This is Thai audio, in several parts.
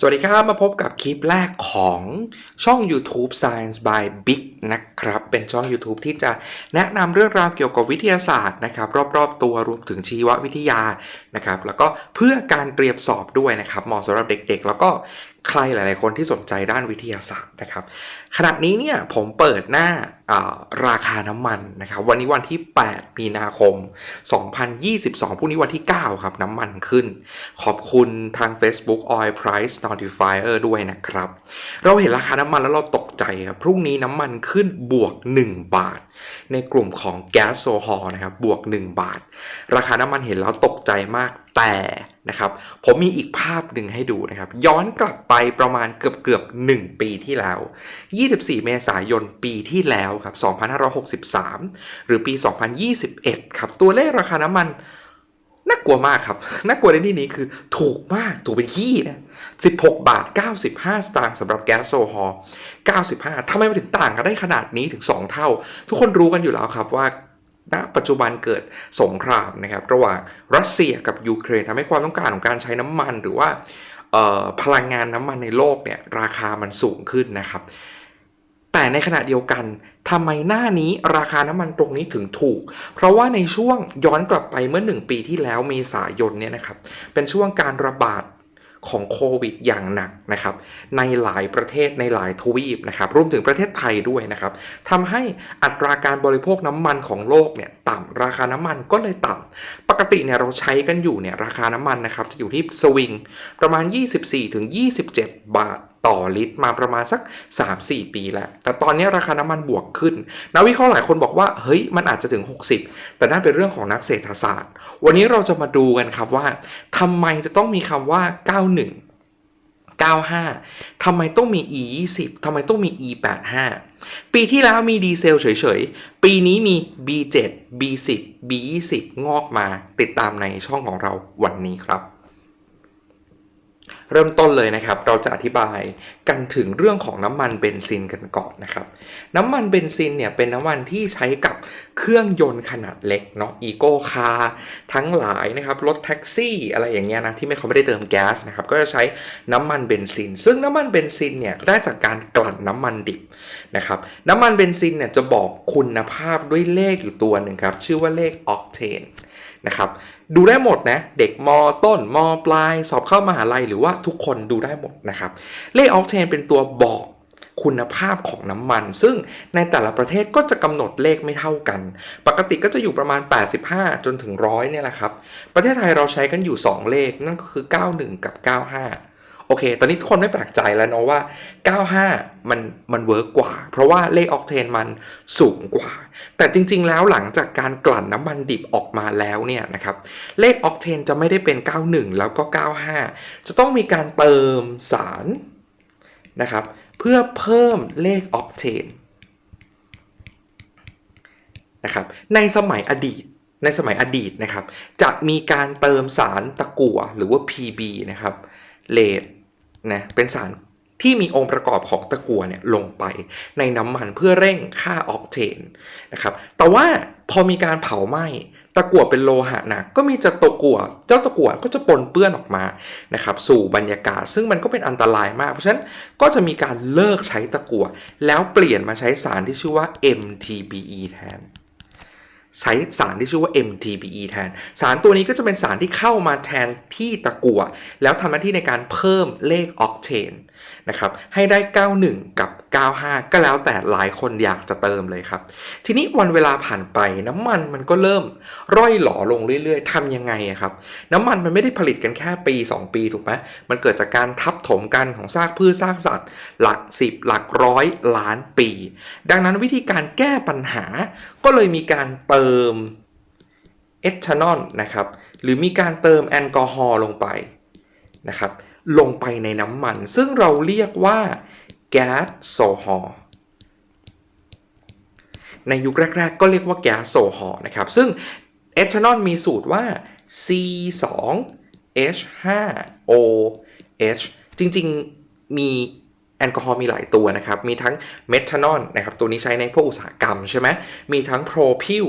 สวัสดีครับ มาพบกับคลิปแรกของช่อง YouTube Science by Big นะครับ เป็นช่อง YouTube ที่จะแนะนำเรื่องราวเกี่ยวกับวิทยาศาสตร์นะครับ รอบๆ ตัวรวมถึงชีววิทยานะครับ แล้วก็เพื่อการเตรียมสอบด้วยนะครับเหมาะสำหรับเด็กๆ แล้วก็ ใครหลาย ๆ คนที่สนใจด้านวิทยาศาสตร์นะครับขณะนี้เนี่ยผมเปิดหน้าาราคาน้ำมันนะครับวันนี้วันที่ 8 มีนาคม 2022พรุ่งนี้วันที่ 9 ครับ น้ำมันขึ้น ขอบคุณทาง Facebook Oil Price Notifier ด้วยนะครับ เราเห็นราคาน้ำมันแล้วเราตก ใจครับพรุ่งนี้น้ำมันขึ้นบวก 1 บาท ในกลุ่มของแก๊สโซฮอลนะครับบวก 1 บาท ราคาน้ำมันเห็นแล้วตกใจมากแต่นะครับผมมีอีกภาพหนึ่งให้ดูนะครับ ย้อนกลับไปประมาณเกือบเกือบ1 ปีที่แล้ว 24 เมษายนปีที่แล้วครับ 2563 หรือปี 2021 ครับ ตัวเลขราคาน้ำมัน น่ากลัวมากครับ น่ากลัวในที่นี้คือถูกมาก ถูกเป็นขี้นะ16 บาท 95 สตางค์สำหรับแก๊สโซฮอล์95ทำไมมันถึงต่างกันได้ขนาดนี้ถึง 2 เท่า ทุกคนรู้กันอยู่แล้วครับว่าณปัจจุบันเกิดสงครามนะครับ ระหว่างรัสเซียกับยูเครนทำให้ความต้องการของการใช้น้ำมันหรือว่าพลังงานน้ำมันในโลกเนี่ยราคามันสูงขึ้นนะครับ แต่ในขณะเดียวกันทำไมหน้านี้ราคาน้ำมันตรงนี้ถึงถูก เพราะว่าในช่วงย้อนกลับไปเมื่อ 1 ปีที่แล้วเมษายนเนี่ยนะครับ เป็นช่วงการระบาดของโควิดอย่างหนักนะครับ ในหลายประเทศในหลายทวีปนะครับรวมถึงประเทศไทยด้วยนะครับทำให้อัตราการบริโภคน้ำมันของโลกเนี่ยต่ำราคาน้ำมันก็เลยต่ำปกติเนี่ยเราใช้กันอยู่เนี่ยราคาน้ำมันนะครับจะอยู่ที่สวิงประมาณ 24-27 บาท ต่อลิตรมาประมาณสัก 3-4 ปีแล้ว แต่ตอนนี้ราคาน้ำมันบวกขึ้น นักวิเคราะห์หลายคนบอกว่า เฮ้ย มันอาจจะถึง 60 แต่นั่นเป็นเรื่องของนักเศรษฐศาสตร์ วันนี้เราจะมาดูกันครับว่าทำไมจะต้องมีคำว่า 91 95 ทำไมต้องมี E 20ทำไมต้องมี E 85ปีที่แล้วมีดีเซลเฉยๆ ปีนี้มี B 7 B 10 B 20งอกมาติดตามในช่องของเราวันนี้ครับ เริ่มต้นเลยนะครับ เราจะอธิบายกันถึงเรื่องของน้ำมันเบนซินกันก่อนนะครับ น้ำมันเบนซินเนี่ยเป็นน้ำมันที่ใช้กับเครื่องยนต์ขนาดเล็กเนาะอีโก้คาร์ทั้งหลายนะครับรถแท็กซี่อะไรอย่างเงี้ยนะที่ไม่เขาไม่ได้เติมแก๊สนะครับก็จะใช้น้ำมันเบนซิน ซึ่งน้ำมันเบนซินเนี่ยได้จากการกลั่นน้ำมันดิบนะครับน้ำมันเบนซินเนี่ยจะบอกคุณภาพด้วยเลขอยู่ตัวหนึ่งครับชื่อว่าเลขออกเทน นะครับดูได้หมดนะเด็กมต้นมปลาย สอบเข้ามหาลัยหรือว่าทุกคนดูได้หมดนะครับเลขออกเทนเป็นตัวบอกคุณภาพของน้ำมัน ซึ่งในแต่ละประเทศก็จะกำหนดเลขไม่เท่ากัน ปกติก็จะอยู่ประมาณ 85 จนถึงร้อยเนี่ยแหละครับ ประเทศไทยเราใช้กันอยู่ 2 เลขนั่นก็คือ 91 กับ 95 โอเค ตอนนี้ทุกคนไม่แปลกใจแล้วเนาะว่า 95 มันมันเวิร์กกว่า เพราะว่าเลขออกเทนมันสูงกว่า แต่จริง ๆ แล้วหลังจากการกลั่นน้ำมันดิบออกมาแล้วเนี่ยนะครับ เลขออกเทนจะไม่ได้เป็น 91 แล้วก็ 95 จะต้องมีการเติมสารนะครับ เพื่อเพิ่มเลขออกเทนนะครับ ในสมัยอดีตในสมัยอดีตนะครับ จะมีการเติมสารตะกั่วหรือว่า PB นะครับเลด นะเป็นสารที่มีองค์ประกอบของตะกั่วเนี่ยลงไปในน้ำมันเพื่อเร่งค่าออกเทนนะครับแต่ว่าพอมีการเผาไหม้ตะกั่วเป็นโลหะหนักก็มีจะตะกั่วเจ้าตะกั่วก็จะปนเปื้อนออกมานะครับสู่บรรยากาศ ซึ่งมันก็เป็นอันตรายมาก เพราะฉะนั้นก็จะมีการเลิกใช้ตะกั่วแล้วเปลี่ยนมาใช้สารที่ชื่อว่า MTBE แทน ใช้สารที่ชื่อว่า MTBE แทน สารตัวนี้ก็จะเป็นสารที่เข้ามาแทนที่ตะกั่วแล้วทำหน้าที่ในการเพิ่มเลขออกเทนนะครับให้ได้ 91 กับ 95 ก็แล้วแต่หลายคนอยากจะเติมเลยครับ ทีนี้วันเวลาผ่านไปน้ำมันมันก็เริ่มร่อยหลอลงเรื่อยๆทำยังไงครับ น้ำมันมันไม่ได้ผลิตกันแค่ปี 2 ปีถูกไหมมันเกิดจากการทับถมกันของซากพืชซากสัตว์ หลัก 10 หลักร้อยล้านปี ดังนั้นวิธีการแก้ปัญหา ก็เลยมีการเติมเอทานอลนะครับหรือมีการเติมแอลกอฮอล์ลงไปนะครับลงไปในน้ำมัน ซึ่งเราเรียกว่า แก๊สโซฮอล์ในยุคแรก ๆ ก็เรียกว่าแก๊สโซฮอล์นะครับ ซึ่งเอทานอลมีสูตรว่า C2H5OH จริง ๆ มีแอลกอฮอล์มีหลายตัวนะครับ มีทั้งเมทานอลนะครับ ตัวนี้ใช้ในพวกอุตสาหกรรมใช่ไหม มีทั้งโพรพิล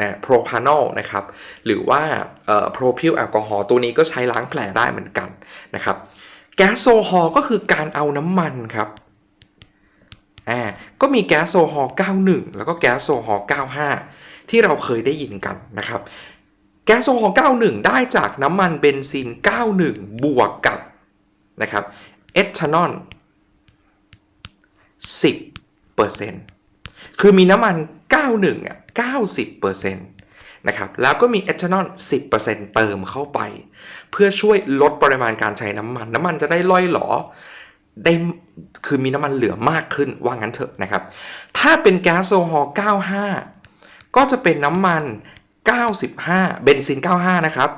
นะโพรพานอลนะครับ หรือว่าเอ่อโพรพิลแอลกอฮอล์ตัวนี้ก็ใช้ล้างแผลได้เหมือนกันนะครับ แก๊สโซฮอลก็คือการเอาน้ำมันครับ อ่าก็มีแก๊สโซฮอล91 แล้วก็แก๊สโซฮอล95 ที่เราเคยได้ยินกันนะครับ แก๊สโซฮอล91 ได้จากน้ำมันเบนซิน 91 บวกกับนะครับเอทานอล10%คือมีน้ำมัน 91อะ90%นะครับแล้วก็มีเอทานอล 10%เติมเข้าไป เพื่อช่วยลดปริมาณการใช้น้ำมัน น้ำมันจะได้ล่อยหลอ ได้คือมีน้ำมันเหลือมากขึ้นว่างั้นเถอะนะครับ ถ้าเป็นแก๊สโซฮอล์95 ก็จะเป็นน้ำมัน 95 เบนซิน 95 นะครับ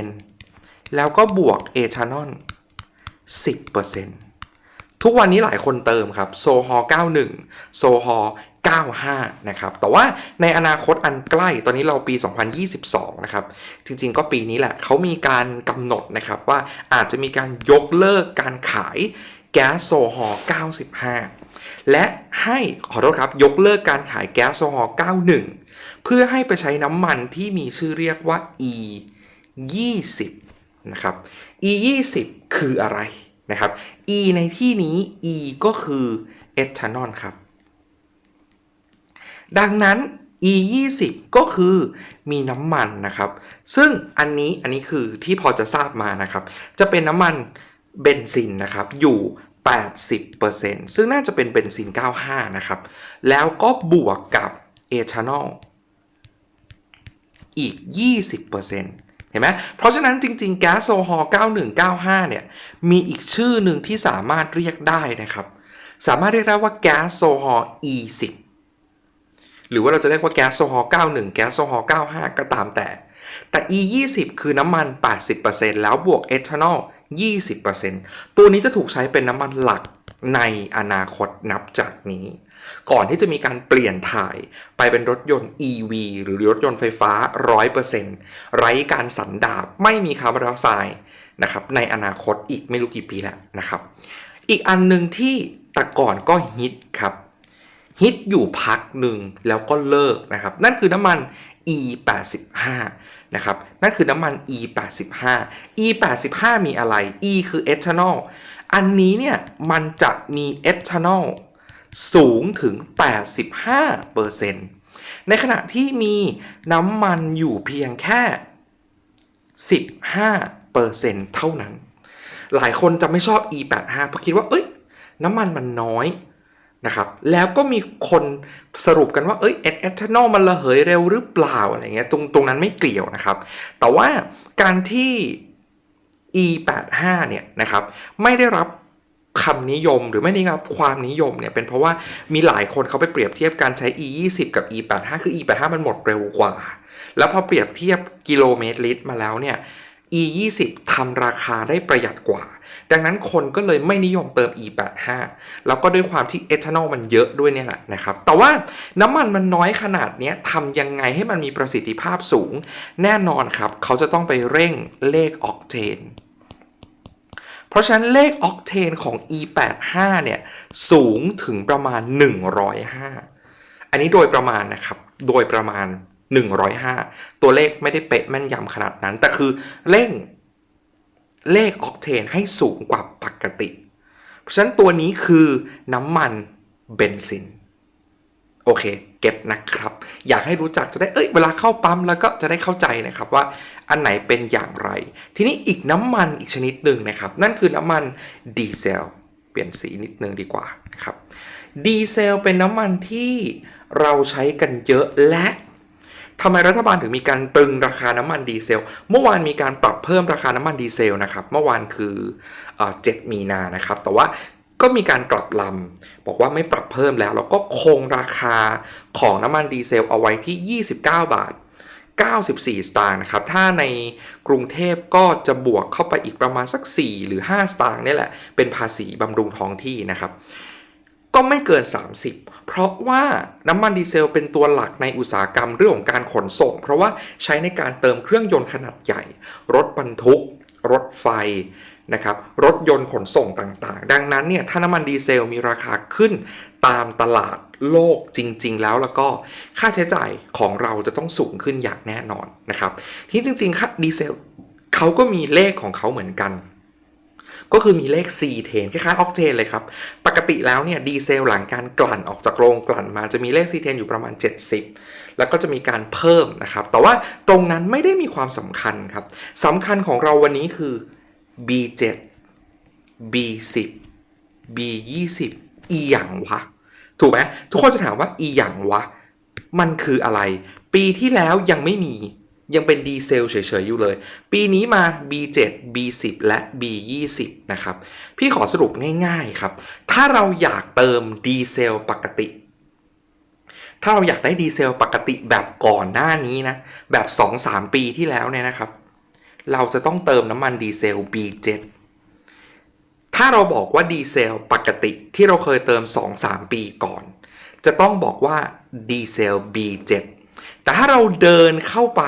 90%แล้วก็บวกเอทานอล 10%ทุกวันนี้หลายคนเติมครับ โซฮอล์91 โซฮอล์ 95 นะครับ แต่ว่าในอนาคตอันใกล้ ตอนนี้เราปี 2022 นะครับ จริงๆ ก็ปีนี้แหละ เขามีการกำหนดนะครับว่าอาจจะมีการยกเลิกการขายแก๊สโซฮอล์95 และให้ขอโทษครับ ยกเลิกการขายแก๊สโซฮอล์91 เพื่อให้ไปใช้น้ำมันที่มีชื่อเรียกว่า E 20นะครับ E 20คืออะไรนะครับ E ในที่นี้ E ก็คือเอทานอลครับ ดังนั้น e 2 0 ก็คือมีน้ำมันนะครับ ซึ่งอันนี้อันนี้คือที่พอจะทราบมานะครับ จะเป็นน้ำมันเบนซินนะครับอยู่ 80%ซึ่งน่าจะเป็นเบนซิน 95 นะครับ แล้วก็บวกกับเอทานอลอีก 20%เห็นไหมเพราะฉะนั้นจริงๆ แก๊สโซฮอล์9195 เนี่ย มีอีกชื่อหนึ่งที่สามารถเรียกได้นะครับ สามารถเรียกได้ว่าแก๊สโซฮอล์ E10 หรือว่าเราจะเรียกว่าแก๊สโซฮอล์91 แก๊สโซฮอล์95 ก็ตามแต่ แต่ E 20คือน้ำมัน 80%แล้วบวกเอทานอล20%ตัวนี้จะถูกใช้เป็นน้ำมันหลักในอนาคตนับจากนี้ ก่อนที่จะมีการเปลี่ยนถ่ายไปเป็นรถยนต์ EV หรือรถยนต์ไฟฟ้า 100%ไร้การสันดาบไม่มีคาร์บอนไดออกไซด์นะครับในอนาคตอีกไม่รู้กี่ปีแล้วนะครับ อีกอันหนึ่งที่แต่ก่อนก็ฮิตครับ ฮิตอยู่พักหนึ่งแล้วก็เลิกนะครับ นั่นคือน้ำมัน E 8 5 นะครับ นั่นคือน้ำมัน E 8 5 E 8 5 มีอะไร E คือเอทานอล อันนี้เนี่ยมันจะมีเอทานอลสูงถึง 85%ในขณะที่มีน้ำมันอยู่เพียงแค่ 15%เท่านั้น หลายคนจะไม่ชอบ E 8 5 เพราะคิดว่า เอ้ย น้ำมันมันน้อย นะครับแล้วก็มีคนสรุปกันว่าเอ้ยเอทเอทานอลมันระเหยเร็วหรือเปล่าอะไรเงี้ยตรงตรงนั้นไม่เกี่ยวนะครับ แต่ว่าการที่ E 8 5 เนี่ยนะครับไม่ได้รับคำนิยมหรือไม่ได้รับความนิยมเนี่ยเป็นเพราะว่ามีหลายคนเขาไปเปรียบเทียบการใช้ E 2 0 กับ E 8 5 คือ E 8 5 มันหมดเร็วกว่า แล้วพอเปรียบเทียบกิโลเมตรลิตรมาแล้วเนี่ย E 2 0 ทำราคาได้ประหยัดกว่า ดังนั้นคนก็เลยไม่นิยมเติม E 8 5 แล้วก็ด้วยความที่เอทานอลมันเยอะด้วยเนี่ยแหละนะครับ แต่ว่าน้ำมันมันน้อยขนาดนี้ทำยังไงให้มันมีประสิทธิภาพสูง แน่นอนครับ เขาจะต้องไปเร่งเลขออกเทน เพราะฉะนั้นเลขออกเทนของ E 8 5 เนี่ยสูงถึงประมาณ 105 อันนี้โดยประมาณนะครับ โดยประมาณ 105 ตัวเลขไม่ได้เป๊ะแม่นยำขนาดนั้น แต่คือเร่งเลขออกเทนให้สูงกว่าปกติ เพราะฉะนั้นตัวนี้คือน้ำมันเบนซิน โอเค เก็ตนะครับ อยากให้รู้จักจะได้ เอ้ย เวลาเข้าปั๊มแล้วก็จะได้เข้าใจนะครับว่าอันไหนเป็นอย่างไร ทีนี้อีกน้ำมันอีกชนิดหนึ่งนะครับ นั่นคือน้ำมันดีเซล เปลี่ยนสีนิดนึงดีกว่านะครับ ดีเซลเป็นน้ำมันที่เราใช้กันเยอะและ ทำไมรัฐบาลถึงมีการตรึงราคาน้ำมันดีเซล เมื่อวานมีการปรับเพิ่มราคาน้ำมันดีเซลนะครับ เมื่อวานคือเออ7มีนานะครับ แต่ว่าก็มีการกลับลำบอกว่าไม่ปรับเพิ่มแล้ว แล้วก็คงราคาของน้ำมันดีเซลเอาไว้ที่ 29 บาท 94 สตางค์นะครับ ถ้าในกรุงเทพก็จะบวกเข้าไปอีกประมาณสัก 4 หรือ 5 สตางค์นี่แหละ เป็นภาษีบำรุงท้องที่นะครับ ก็ไม่เกิน 30 เพราะว่าน้ำมันดีเซลเป็นตัวหลักในอุตสาหกรรมเรื่องของการขนส่ง เพราะว่าใช้ในการเติมเครื่องยนต์ขนาดใหญ่ รถบรรทุก รถไฟนะครับรถยนต์ขนส่งต่างๆ ดังนั้นเนี่ยถ้าน้ำมันดีเซลมีราคาขึ้นตามตลาดโลกจริง ๆ แล้วแล้วก็ค่าใช้จ่ายของเราจะต้องสูงขึ้นอย่างแน่นอนนะครับที่จริงๆค่าดีเซลเขาก็มีเลขของเขาเหมือนกัน ก็คือมีเลข C เทนคล้ายๆออกเทนเลยครับ ปกติแล้วเนี่ยดีเซลหลังการกลั่นออกจากโรงกลั่นมาจะมีเลข C เทนอยู่ประมาณ 70 แล้วก็จะมีการเพิ่มนะครับ แต่ว่าตรงนั้นไม่ได้มีความสำคัญครับสำคัญของเราวันนี้คือ B7 B10 B20 อีหยังวะ ถูกไหมทุกคนจะถามว่าอีหยังวะ มันคืออะไร ปีที่แล้วยังไม่มี ยังเป็นดีเซลเฉยๆอยู่เลย ปีนี้มา B7 B10 และ B20 นะครับ พี่ขอสรุปง่ายๆครับ ถ้าเราอยากเติมดีเซลปกติถ้าเราอยากได้ดีเซลปกติแบบก่อนหน้านี้นะ แบบ 2-3 ปีที่แล้วเนี่ยนะครับ เราจะต้องเติมน้ำมันดีเซล B7 ถ้าเราบอกว่าดีเซลปกติที่เราเคยเติม 2-3 ปีก่อน จะต้องบอกว่าดีเซล B7 แต่ถ้าเราเดินเข้าไป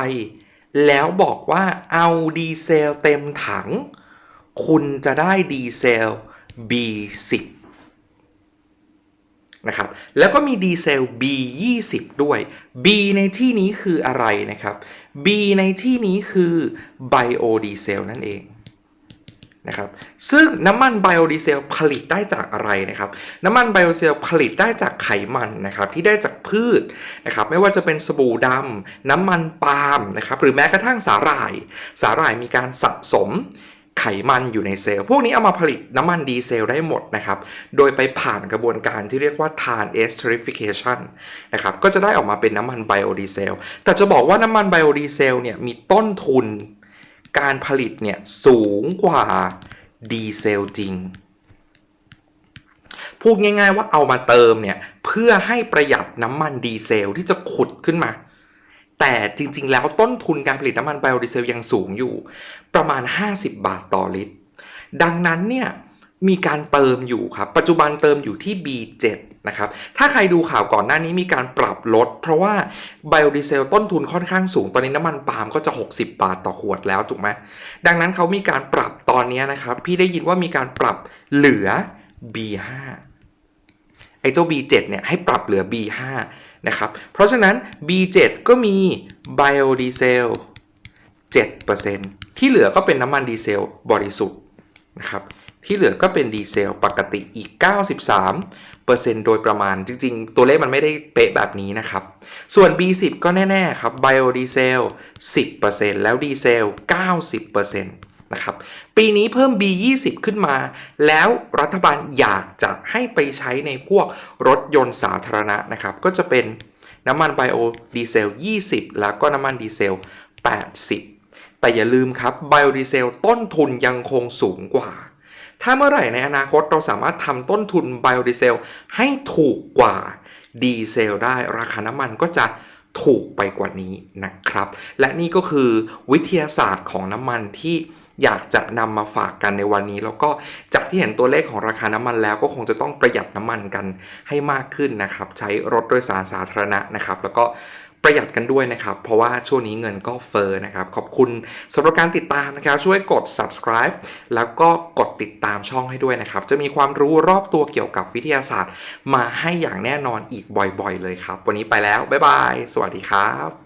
แล้วบอกว่าเอาดีเซลเต็มถัง คุณจะได้ดีเซล B10 นะครับ แล้วก็มีดีเซล B20 ด้วย B ในที่นี้คืออะไรนะครับ B ในที่นี้คือไบโอดีเซลนั่นเอง นะครับซึ่งน้ำมันไบโอดีเซลผลิตได้จากอะไรนะครับน้ำมันไบโอดีเซลผลิตได้จากไขมันนะครับที่ได้จากพืชนะครับไม่ว่าจะเป็นสบู่ดำน้ำมันปาล์มนะครับหรือแม้กระทั่งสาหร่าย สาหร่ายมีการสะสมไขมันอยู่ในเซลล์ พวกนี้เอามาผลิตน้ำมันดีเซลได้หมดนะครับ โดยไปผ่านกระบวนการที่เรียกว่า TAN esterification นะครับ ก็จะได้ออกมาเป็นน้ำมันไบโอดีเซล แต่จะบอกว่าน้ำมันไบโอดีเซลเนี่ยมีต้นทุน การผลิตเนี่ยสูงกว่าดีเซลจริง พูดง่ายๆว่าเอามาเติมเนี่ยเพื่อให้ประหยัดน้ำมันดีเซลที่จะขุดขึ้นมา แต่จริงๆ แล้วต้นทุนการผลิตน้ำมันไบโอดีเซลยังสูงอยู่ ประมาณ 50 บาทต่อลิตร ดังนั้นเนี่ยมีการเติมอยู่ครับ ปัจจุบันเติมอยู่ที่ B7 นะครับ ถ้าใครดูข่าวก่อนหน้านี้มีการปรับลด เพราะว่าไบโอดีเซลต้นทุนค่อนข้างสูง ตอนนี้น้ำมันปาล์มก็จะ 60 บาทต่อขวดแล้วถูกไหมดังนั้นเขามีการปรับตอนนี้นะครับ พี่ได้ยินว่ามีการปรับเหลือ B5 ไอ้เจ้า B7 เนี่ยให้ปรับเหลือ B5 นะครับ เพราะฉะนั้น B7 ก็มีไบโอดีเซล7%ที่เหลือก็เป็นน้ำมันดีเซลบริสุทธิ์นะครับ ที่เหลือก็เป็นดีเซลปกติอีก 93%โดยประมาณจริง ๆ ตัวเลขมันไม่ได้เป๊ะแบบนี้นะครับ ส่วน B10 ก็แน่ ๆ ครับไบโอดีเซล 10%แล้วดีเซล 90%นะครับปีนี้เพิ่ม B20 ขึ้นมา แล้วรัฐบาลอยากจะให้ไปใช้ในพวกรถยนต์สาธารณะนะครับก็จะเป็นน้ำมันไบโอดีเซล 20 แล้วก็น้ำมันดีเซล 80 แต่อย่าลืมครับไบโอดีเซลต้นทุนยังคงสูงกว่า ถ้าเมื่อไหร่ในอนาคตเราสามารถทำต้นทุนไบโอดีเซลให้ถูกกว่าดีเซลได้ราคาน้ำมันก็จะถูกไปกว่านี้นะครับ และนี่ก็คือวิทยาศาสตร์ของน้ำมันที่อยากจะนำมาฝากกันในวันนี้ แล้วก็จากที่เห็นตัวเลขของราคาน้ำมันแล้วก็คงจะต้องประหยัดน้ำมันกันให้มากขึ้นนะครับ ใช้รถโดยสารสาธารณะนะครับ แล้วก็ ประหยัดกันด้วยนะครับ เพราะว่าช่วงนี้เงินก็เฟ้อนะครับ ขอบคุณสำหรับการติดตามนะครับ ช่วยกด subscribe แล้วก็กดติดตามช่องให้ด้วยนะครับ จะมีความรู้รอบตัวเกี่ยวกับวิทยาศาสตร์ มาให้อย่างแน่นอนอีกบ่อยๆ เลยครับ วันนี้ไปแล้ว บ๊ายบาย สวัสดีครับ